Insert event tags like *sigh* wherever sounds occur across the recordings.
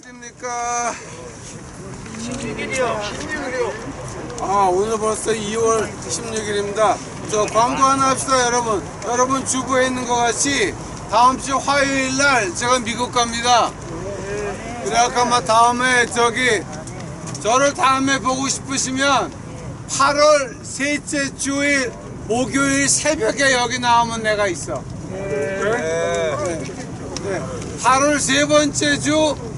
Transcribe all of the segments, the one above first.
며칠입니까? 16일이요. 16일이요. 아 오늘 벌써 2월 16일입니다. 저 광고 하나 합시다 여러분. 여러분 주부에 있는 것 같이 다음 주 화요일 날 제가 미국 갑니다. 그래갖고 아마 다음에 저기 저를 다음에 보고 싶으시면 8월 셋째 주일 목요일 새벽에 여기 나오면 내가 있어. 네. 네. 8월 세 번째 주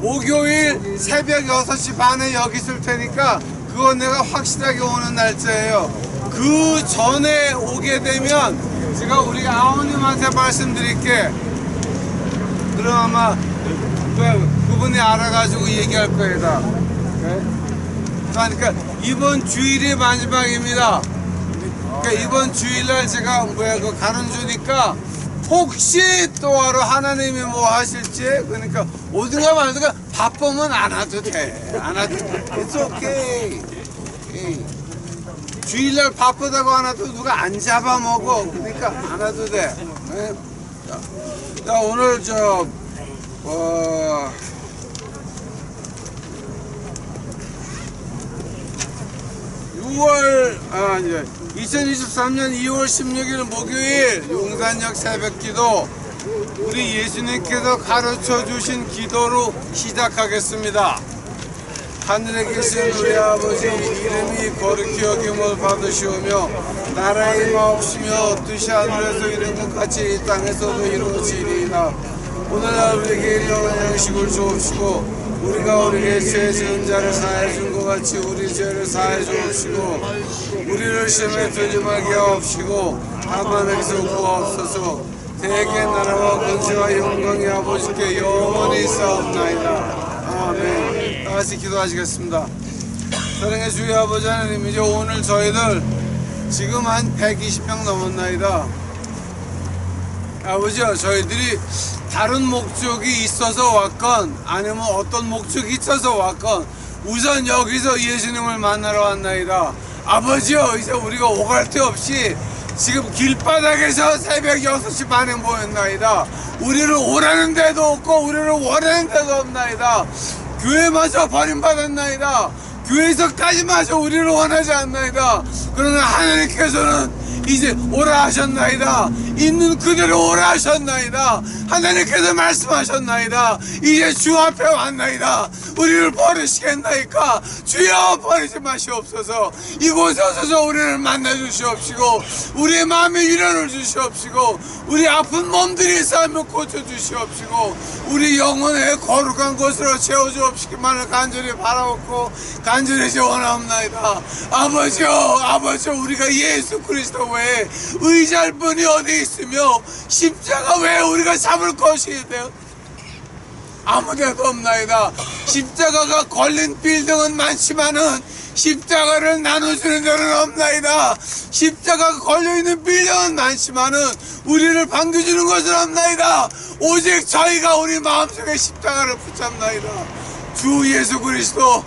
목요일 새벽 6시 반에 여기 있을 테니까 그거 내가 확실하게 오는 날짜예요. 그 전에 오게 되면 제가 우리 아버님한테 말씀드릴게. 그럼 아마 그, 그분이 알아가지고 얘기할 거예요. 다. 네? 그러니까 이번 주일이 마지막입니다. 그러니까 이번 주일날 제가 뭐야 그 가는 주니까 혹시 또 하루 하나님이 뭐 하실지 그러니까 오든가 말든가 바쁘면 안 와도 돼안 와도 돼 It's okay. 오케이. 주일날 바쁘다고 안 와도 누가 안 잡아먹어 그러니까 안 와도 돼 네? 자, 자 오늘 저 어, 6월 아 이제 2023년 2월 16일 목요일 용산역 새벽기도 우리 예수님께서 가르쳐 주신 기도로 시작하겠습니다. 하늘에 계신 우리 아버지 이름이 거룩히 여김을 받으시오며 나라의 마옵시며 뜻이 하늘에서 것 같이 이 땅에서도 이루어지리이다. 오늘날 우리에게 일용할 양식을 주옵시고 우리가 우리에게 죄 지은 자를 사해 준 것 같이 우리 죄를 사해 주옵시고 우리를 시험에 들지 말게 하옵시고 다만에게서 구하옵소서. 대개 나라와 권세와 영광이 아버지께 영원히 있사옵나이다. 아멘. 다 같이 기도하시겠습니다. 사랑의 주의 아버지 하나님 이제 오늘 저희들 지금 한 120명 넘었나이다 아버지요 저희들이 다른 목적이 있어서 왔건 아니면 어떤 목적이 있어서 왔건 우선 여기서 예수님을 만나러 왔나이다. 아버지요 이제 우리가 오갈 데 없이 지금 길바닥에서 새벽 6시 반에 모였나이다. 우리를 오라는 데도 없고 우리를 원하는 데도 없나이다. 교회마저 버림받았나이다 교회에서까지마저 우리를 원하지 않나이다 그러나 하나님께서는 이제 오라 하셨나이다. 있는 그대로 오라 하셨나이다. 하나님께서 말씀하셨나이다. 이제 주 앞에 왔나이다. 우리를 버리시겠나이까? 주여 버리지 마시옵소서. 이곳에 오셔서 우리를 만나 주시옵시고 우리의 마음에 위로를 주시옵시고 우리 아픈 몸들이 삶을 고쳐 주시옵시고 우리 영혼의 거룩한 곳으로 채워 주옵시기만을 간절히 바라옵고 간 절히 원하옵나이다. 아버지여 아버지여 우리가 예수 그리스도 외에 의지할 분이 어디 있으며 십자가 외에 우리가 잡을 것이 돼요. 아무데도 없나이다. 십자가가 걸린 빌딩은 많지만은 십자가를 나눠주는 데는 없나이다. 십자가가 걸려있는 빌딩은 많지만은 우리를 반겨주는 것은 없나이다. 오직 저희가 우리 마음속에 십자가를 붙잡나이다. 주 예수 그리스도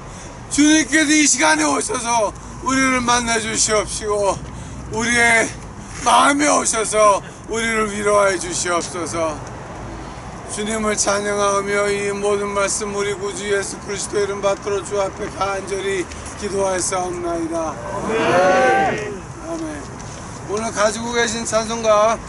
주님께서 이 시간에 오셔서 우리를 만나 주시옵시고 우리의 마음에 오셔서 우리를 위로하여 주시옵소서. 주님을 찬양하며 이 모든 말씀 우리 구주 예수 그리스도 이름 받들어 주 앞에 간절히 기도하였사옵나이다. 아멘. 오늘 가지고 계신 찬송가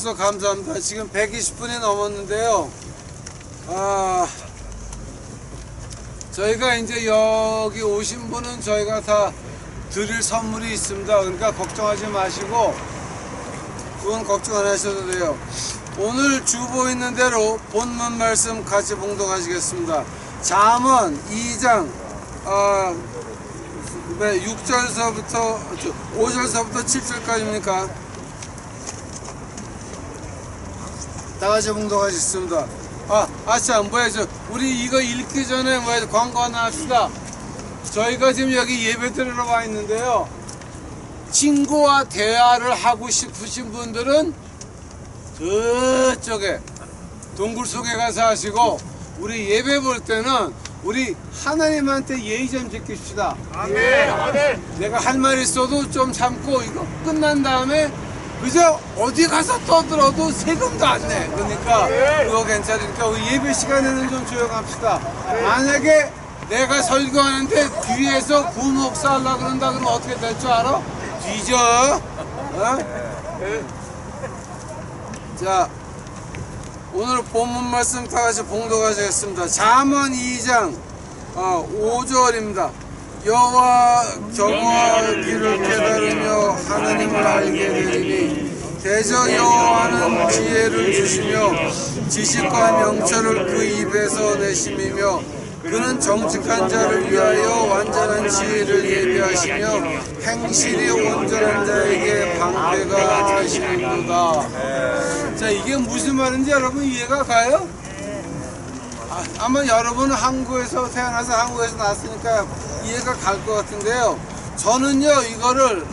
와 주셔서 감사합니다. 지금 120분이 넘었는데요. 아, 저희가 이제 여기 오신 분은 저희가 다 드릴 선물이 있습니다. 그러니까 걱정하지 마시고 그건 걱정 안 하셔도 돼요. 오늘 주보 있는 대로 본문 말씀 같이 봉독하시겠습니다. 잠언 2장 아, 네, 6절서부터 5절서부터 7절까지입니까? 다 같이 봉독하셨습니다. 아, 아참, 뭐야, 저, 우리 이거 읽기 전에 뭐야, 광고 하나 합시다. 저희가 지금 여기 예배 드리러 와 있는데요. 친구와 대화를 하고 싶으신 분들은 저쪽에 동굴 속에 가서 하시고 우리 예배 볼 때는 우리 하나님한테 예의 좀 지킵시다. 아멘. 아멘. 내가 할 말 있어도 좀 참고 이거 끝난 다음에 그저 어디 가서 떠들어도 세금도 안 내. 그러니까 그거 괜찮으니까 우리 예배 시간에는 좀 조용합시다. 만약에 내가 설교하는데 뒤에서 구목사 하려고 그런다 그러면 어떻게 될 줄 알아? 뒤져. 어? 자, 오늘 본문 말씀 다 같이 봉독하시겠습니다. 잠언 2장 어, 5절입니다. 여호와 경외하기를 깨달으며 하나님을 알게 되리니 대저 여호와는 지혜를 주시며 지식과 명철을 그 입에서 내심이며 그는 정직한 자를 위하여 완전한 지혜를 예비하시며 행실이 온전한 자에게 방패가 되시는도다. 자 이게 무슨 말인지 여러분 이해가 가요? 아, 아마 여러분은 한국에서 태어나서 한국에서 났으니까 이해가 갈 것 같은데요. 저는요 이거를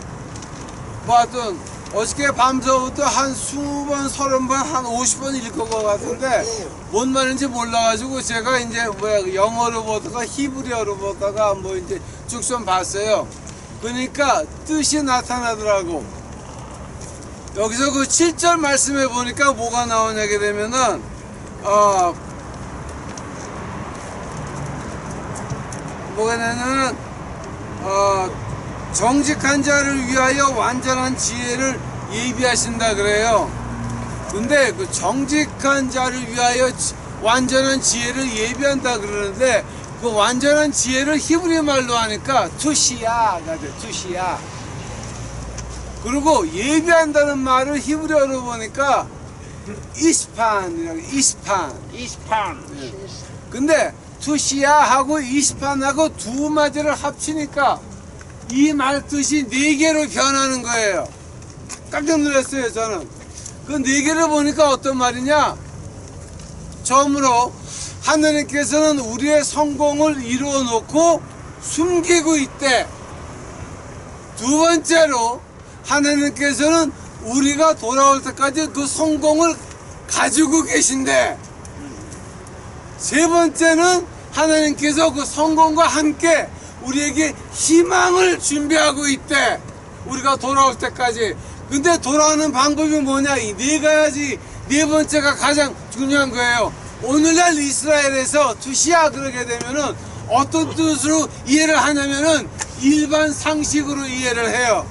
뭐 하여튼 어저께 밤서부터 한 20번, 30번, 한 50번 읽은 것 같은데 뭔 말인지 몰라가지고 제가 이제 뭐야 영어로 보다가 히브리어로 보다가 뭐 이제 쭉 좀 봤어요. 그러니까 뜻이 나타나더라고. 여기서 그 7절 말씀해 보니까 뭐가 나오냐게 되면은 어 나냐면 어 정직한 자를 위하여 완전한 지혜를 예비하신다 그래요. 근데 그 정직한 자를 위하여 지- 완전한 지혜를 예비한다 그러는데 그 완전한 지혜를 히브리 말로 하니까 투시야가 돼 투시야. 그리고 예비한다는 말을 히브리어로 보니까 이스판이라고 이스판. 이스판. 근데 투시야하고 이스판하고 두 마디를 합치니까 이 말 뜻이 네 개로 변하는 거예요. 깜짝 놀랐어요, 저는. 그 네 개를 보니까 어떤 말이냐? 처음으로 하느님께서는 우리의 성공을 이루어 놓고 숨기고 있대. 두 번째로 하나님께서는 우리가 돌아올 때까지 그 성공을 가지고 계신데 세 번째는 하나님께서 그 성공과 함께 우리에게 희망을 준비하고 있대. 우리가 돌아올 때까지. 근데 돌아오는 방법이 뭐냐? 이 네 가지, 네 번째가 가장 중요한 거예요. 오늘날 이스라엘에서 투시야 그러게 되면은 어떤 뜻으로 이해를 하냐면은 일반 상식으로 이해를 해요.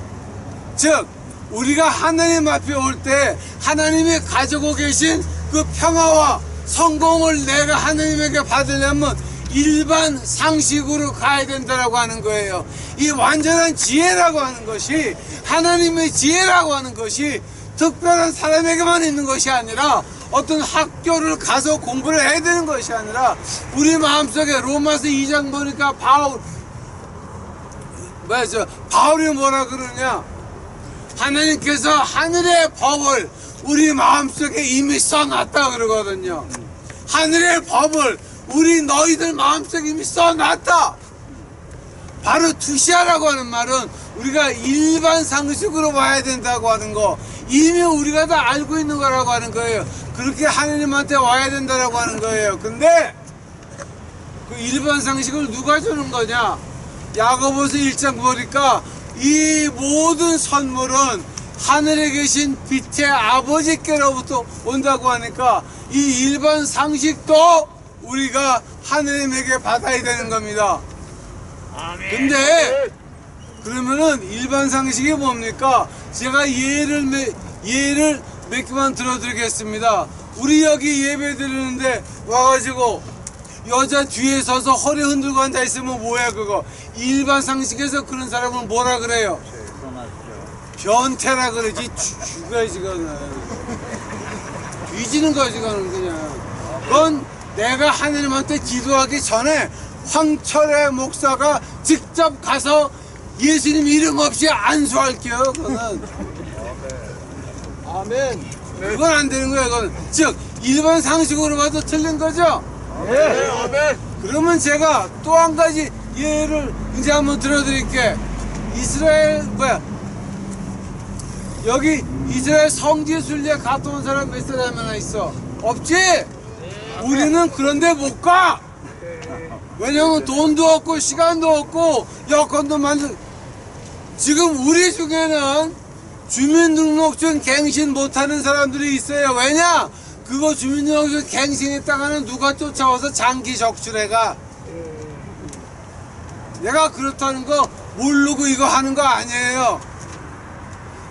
즉 우리가 하나님 앞에 올 때 하나님이 가지고 계신 그 평화와 성공을 내가 하나님에게 받으려면 일반 상식으로 가야 된다라고 하는 거예요. 이 완전한 지혜라고 하는 것이 하나님의 지혜라고 하는 것이 특별한 사람에게만 있는 것이 아니라 어떤 학교를 가서 공부를 해야 되는 것이 아니라 우리 마음속에 로마서 2장 보니까 바울 저 바울이 뭐라 그러냐 하나님께서 하늘의 법을 우리 마음속에 이미 써놨다 그러거든요. 하늘의 법을 우리 너희들 마음속에 이미 써놨다. 바로 투시하라고 하는 말은 우리가 일반 상식으로 봐야 된다고 하는 거 이미 우리가 다 알고 있는 거라고 하는 거예요. 그렇게 하나님한테 와야 된다라고 하는 거예요. 근데 그 일반 상식을 누가 주는 거냐? 야고보서 1장 보니까 이 모든 선물은 하늘에 계신 빛의 아버지께로부터 온다고 하니까 이 일반 상식도 우리가 하나님에게 받아야 되는 겁니다. 근데 그러면은 일반 상식이 뭡니까? 제가 예를 매- 예를 몇 개만 들어드리겠습니다. 우리 여기 예배 드리는데 와가지고 여자 뒤에 서서 허리 흔들고 앉아 있으면 뭐야 그거 일반 상식에서 그런 사람은 뭐라 그래요? 변태라 그러지 죽- 죽어야지 그거는 뒤지는 거지 그거는 그냥 그건 내가 하나님한테 기도하기 전에 황철의 목사가 직접 가서 예수님 이름 없이 안수할게요 그거는 *laughs* 아멘. 그건 안 되는 거예요 그건 즉 일반 상식으로 봐도 틀린 거죠 네. 아멘. 그러면 제가 또 한 가지 예를 이제 한번 들어드릴게. 이스라엘 뭐야? 여기 이스라엘 성지 순례 갔다 온 사람 몇 사람이나 있어? 없지? 우리는 그런데 못 가. 왜냐면 돈도 없고 시간도 없고 여건도 만들. 지금 우리 중에는 주민등록증 갱신 못하는 사람들이 있어요. 왜냐? 그거 주민등록증 갱신했다가는 누가 쫓아와서 장기 적출해가. 내가 그렇다는 거 모르고 이거 하는 거 아니에요.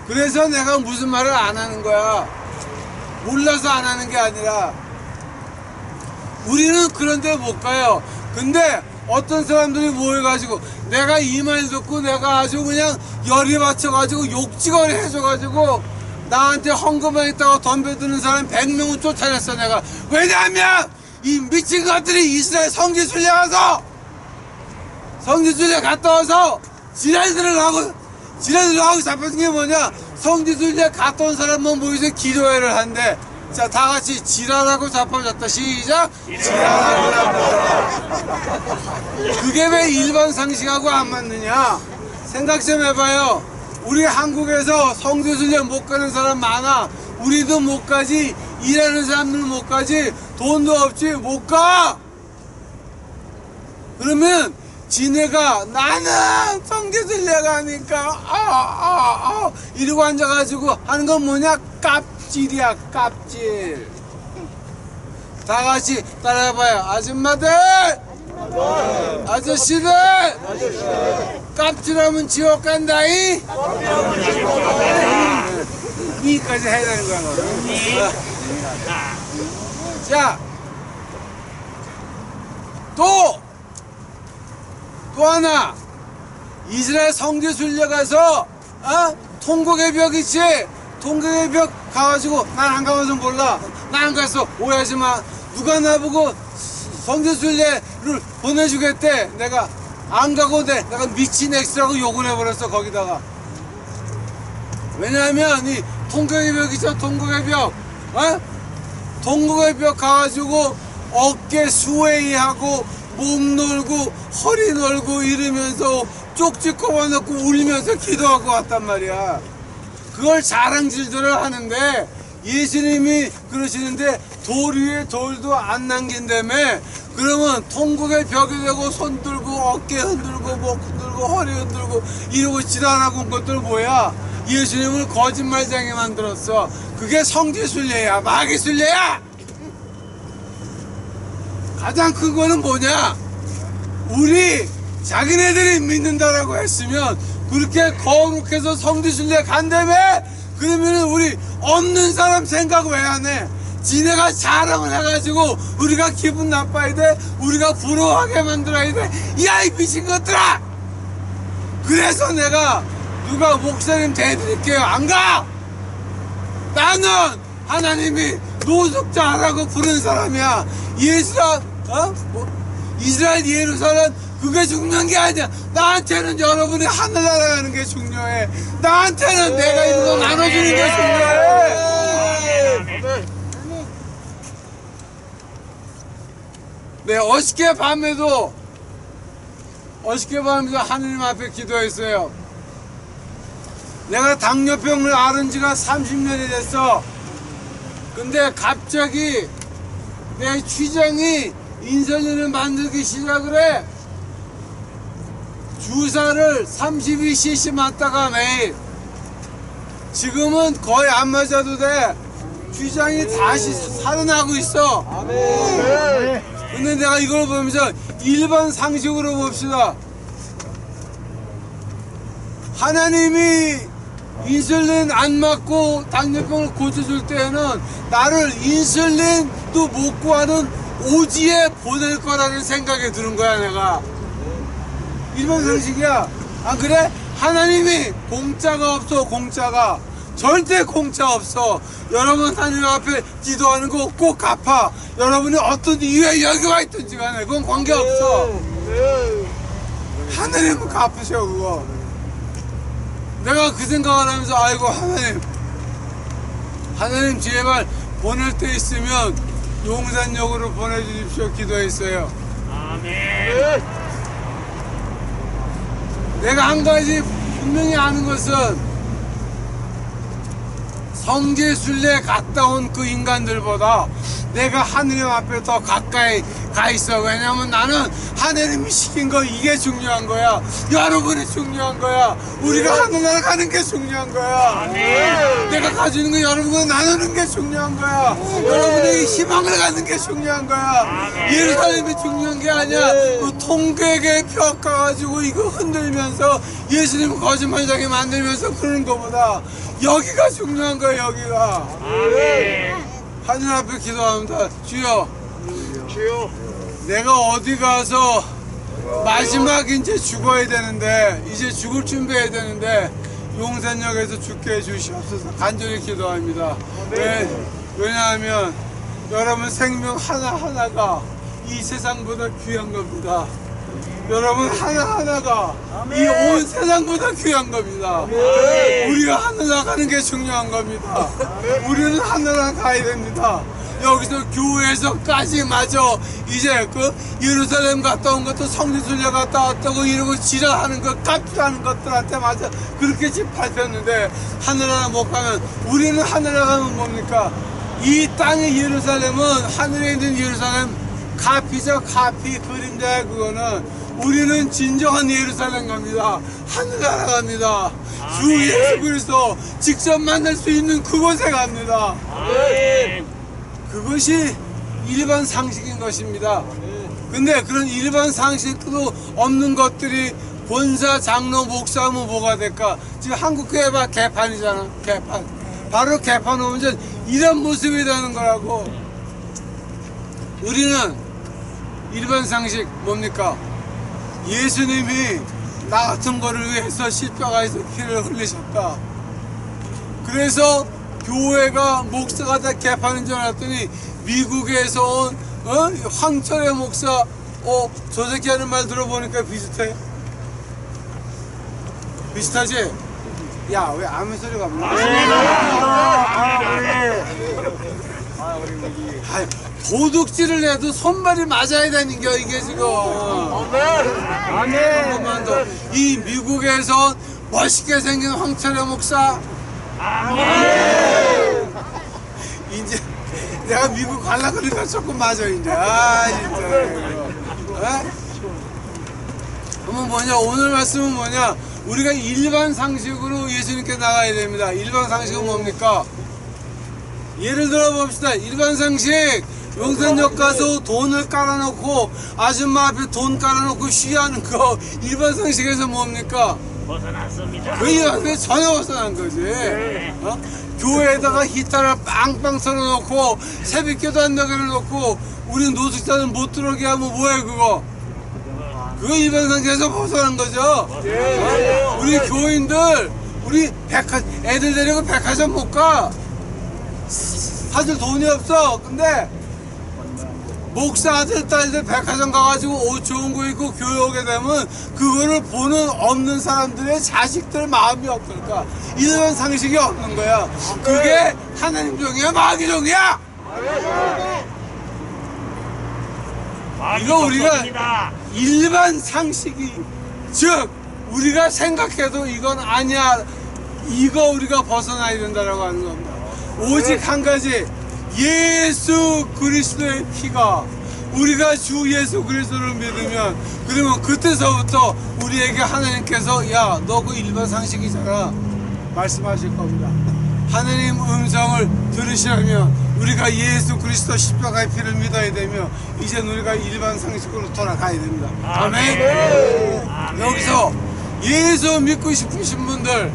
그래서 내가 무슨 말을 안 하는 거야. 몰라서 안 하는 게 아니라. 우리는 그런 데 못 가요. 근데 어떤 사람들이 모여가지고 내가 이 말 듣고 내가 아주 그냥 열이 받쳐가지고 욕지거리 해줘가지고 나한테 헌금하겠다고 덤벼드는 사람 100명은 쫓아냈어 내가. 왜냐하면 이 미친 것들이 이스라엘 성지 순례 가서 성지순례 갔다 와서 지랄들을 하고 지랄들을 하고 잡혀진 게 뭐냐 성지순례 갔다 온 사람만 모여서 기도회를 한대 자 다 같이 지랄하고 잡혀졌다. 시작! 지랄하고 잡혀졌다. 그게 왜 일반 상식하고 안 맞느냐? 생각 좀 해봐요. 우리 한국에서 성지순례 못 가는 사람 많아. 우리도 못 가지. 일하는 사람들 못 가지. 돈도 없지. 못 가! 그러면 지네가 나는 성지순례가 하니까 아 아 아 이러고 앉아가지고 하는 건 뭐냐? 깝 질이야 깝질. 다 같이 따라해봐요. 아줌마들! 아저씨들! 깝질하면 지옥 간다이? 이까지 해야 되는 거야 너는. 자. 또! 또 하나. 이스라엘 성지 순례 가서 어? 통곡의 벽 있지 통곡의 벽 가가지고 난 안 가봐서 몰라. 난 안 갔어 오해하지 마. 누가 나보고 성지 순례를 보내주겠대. 내가 안 가고 내 내가 미친 엑스라고 욕을 해버렸어 거기다가. 왜냐하면 이 통곡의 벽 있죠 통곡의 벽 어? 동국의 벽 가가지고 어깨 수웨이하고 목 놀고 허리 놀고 이러면서 쪽지 꼽아놓고 울면서 기도하고 왔단 말이야 그걸 자랑질들을 하는데 예수님이 그러시는데 돌 위에 돌도 안 남긴다며? 그러면 통곡의 벽이 되고 손 들고 어깨 흔들고 목 흔들고 허리 흔들고 이러고 지랄하고 온 것들 뭐야? 예수님을 거짓말장에 만들었어. 그게 성지순례야. 마귀순례야! 가장 큰 거는 뭐냐? 우리 자기네들이 믿는다라고 했으면 그렇게 거룩해서 성지순례 간다며 그러면 우리 없는 사람 생각 왜 안 해? 지네가 자랑을 해가지고 우리가 기분 나빠야 돼? 우리가 부러워하게 만들어야 돼? 야 이 미친 것들아! 그래서 내가 누가 목사님 대드릴게요 안 가! 나는 하나님이 노숙자라고 부른 사람이야 예수라 어? 뭐, 이스라엘 예루살렘 그게 중요한 게 아니야. 나한테는 여러분이 하늘나라 가는 게 중요해. 나한테는 내가 이런 거 나눠주는 게 중요해. 네 어저께 밤에도 어저께 밤에도 하느님 앞에 기도했어요. 내가 당뇨병을 앓은 지가 30년이 됐어. 근데 갑자기 내 취장이 인슐린을 만들기 시작을 해 주사를 32cc 맞다가 매일 지금은 거의 안 맞아도 돼 취장이 다시 살아나고 있어. 근데 내가 이걸 보면서 일반 상식으로 봅시다. 하나님이 인슐린 안 맞고 당뇨병을 고쳐줄 때에는 나를 인슐린도 못 구하는 오지에 보낼 거라는 생각이 드는 거야 내가 일반 상식이야. 안 그래? 하나님이 공짜가 없어 공짜가. 절대 공짜 없어. 여러분 하나님 앞에 기도하는 거 꼭 갚아. 여러분이 어떤 이유에 여기 와 있든지 간에 그건 관계없어. 하나님은 갚으셔 그거. 내가 그 생각을 하면서 아이고 하나님. 하나님 제발 보낼 때 있으면 용산역으로 보내주십시오. 기도했어요. 아멘. 내가 한 가지 분명히 아는 것은 성지순례 갔다 온 그 인간들보다 내가 하느님 앞에 더 가까이 가 있어. 왜냐면 나는 하느님이 시킨 거 이게 중요한 거야. 여러분이 중요한 거야. 우리가 하늘나라 가는 게 중요한 거야. 내가 가지는 거 여러분과 나누는 게 중요한 거야. 여러분의 희망을 갖는 게 중요한 거야. 예루살렘이 중요한 게 아니야. 그 통계계 벽 가가지고 이거 흔들면서 예수님 거짓말하게 만들면서 그러는 것보다 여기가 중요한 거야, 여기가. 하늘 앞에 기도합니다. 주여, 주여 내가 어디 가서 마지막 이제 죽어야 되는데 이제 죽을 준비해야 되는데 용산역에서 죽게 해주시옵소서 간절히 기도합니다. 왜, 왜냐하면 여러분 생명 하나하나가 이 세상보다 귀한 겁니다. 여러분 하나하나가 이 온 세상보다 귀한 겁니다. 우리가 하늘 나 가는 게 중요한 겁니다. 우리는 하늘 나 가야 됩니다. 여기서 교회에서까지 마저 이제 그 예루살렘 갔다 온 것도 성지순례 갔다 왔다고 이러고 지랄하는 것 깝질하는 것들한테 마저 그렇게 짚밟혔는데 하늘나라 못 가면 우리는 하늘나라 가면 뭡니까? 이 땅의 예루살렘은 하늘에 있는 예루살렘 카피죠 카피 그림자 그거는 우리는 진정한 예루살렘 갑니다 하늘나라 갑니다 주 아멘. 예수 그리스도 직접 만날 수 있는 그곳에 갑니다 아멘. 그것이 일반 상식인 것입니다 근데 그런 일반 상식도 없는 것들이 본사 장로 목사하면 뭐가 될까 지금 한국교회 봐 개판이잖아 개판 바로 개판 오면 이런 모습이 되는 거라고 우리는 일반 상식 뭡니까? 예수님이 나 같은 거를 위해서 십자가에서 피를 흘리셨다. 그래서 교회가 목사가 다 개판인 줄 알았더니 미국에서 온 어? 황철의 목사 어, 저 새끼 하는 말 들어보니까 비슷해. 비슷하지? 야, 왜 아무 소리가 없나? 아이, 도둑질을 해도 손발이 맞아야 되는 겨 이게 지금. 더. 이 미국에서 멋있게 생긴 황철의 목사. 이제 내가 미국 갈라 그러니까 조금 맞아 이제. 아 진짜. 에? 그러면 뭐냐 오늘 말씀은 뭐냐 우리가 일반 상식으로 예수님께 나가야 됩니다. 일반 상식은 뭡니까? 예를 들어 봅시다. 일반 상식. 용산역 가서 돈을 깔아놓고 아줌마 앞에 돈 깔아놓고 쉬하는 거 일반 상식에서 뭡니까? 벗어났습니다. 그 일반에 전혀 벗어난 거지. 어? 교회에다가 히타를 빵빵 썰어놓고 새벽기도 한다고 해놓고 우리 노숙자는 못 들어오게 하면 뭐해 그거? 그거 일반 상식에서 벗어난 거죠. 어? 우리 교인들 우리 백화 애들 데리고 백화점 못 가. 사실 돈이 없어. 근데 목사 아들 딸들 백화점 가가지고 옷 좋은 거 입고 교회 오게 되면 그거를 보는 없는 사람들의 자식들 마음이 어떨까 이런 상식이 없는 거야. 그게 하나님 종이야 마귀 종이야? 이거 우리가-. 일반 상식이 즉 우리가 생각해도 이건 아니야. 이거 우리가 벗어나야 된다라고 하는 겁니다. 오직 한 가지 예수 그리스도의 피가 우리가 주 예수 그리스도를 믿으면 그러면 그때서부터 우리에게 하나님께서 야 너 그 일반 상식이잖아. 말씀하실 겁니다. 하나님 음성을 들으시려면 우리가 예수 그리스도 십자가의 피를 믿어야 되며 이제 우리가 일반 상식으로 돌아가야 됩니다. 아멘. 아멘. 여기서 예수 믿고 싶으신 분들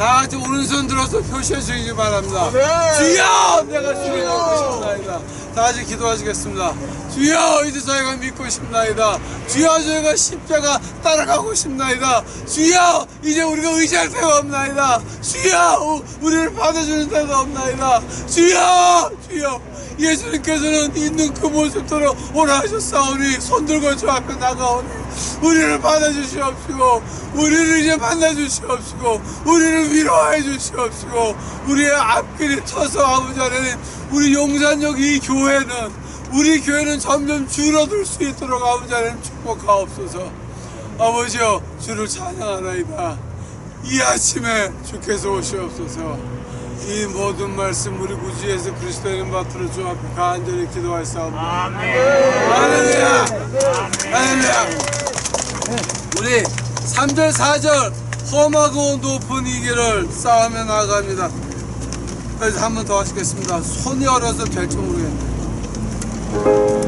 다 같이 오른손 들어서 표시해 주시기 바랍니다. 주여! 내가 주를 믿고 싶나이다. 다 같이 기도하시겠습니다. 주여! 이제 저희가 믿고 싶나이다. 주여! 저희가 십자가 따라가고 싶나이다. 주여! 이제 우리가 의지할 데가 없나이다. 주여! 우- 우리를 받아주는 데가 없나이다. 주여! 주여! 예수님께서는 있는 그 모습대로 오라 하셨사오니 손 들고 저 앞에 나가오니 우리를 받아주시옵시고 우리를 이제 만나주시옵시고 우리를 위로해 주시옵시고 우리의 앞길이 터서 아버지 하나님 우리 용산역 이 교회는 우리 교회는 점점 줄어들 수 있도록 아버지 하나님 축복하옵소서. 아버지여 주를 찬양하나이다. 이 아침에 주께서 오시옵소서 이 모든 말씀 우리 구주 예수 그리스도의 이름 받들어 주 앞에 간절히 기도하였사옵니다 아멘. 할렐루야. 할렐루야. 우리 3절 4절 험하고 높은 이 길을 싸우며 나아갑니다. 그래서 한 번 더 하시겠습니다. 손이 얼어서 될지 모르겠네. 험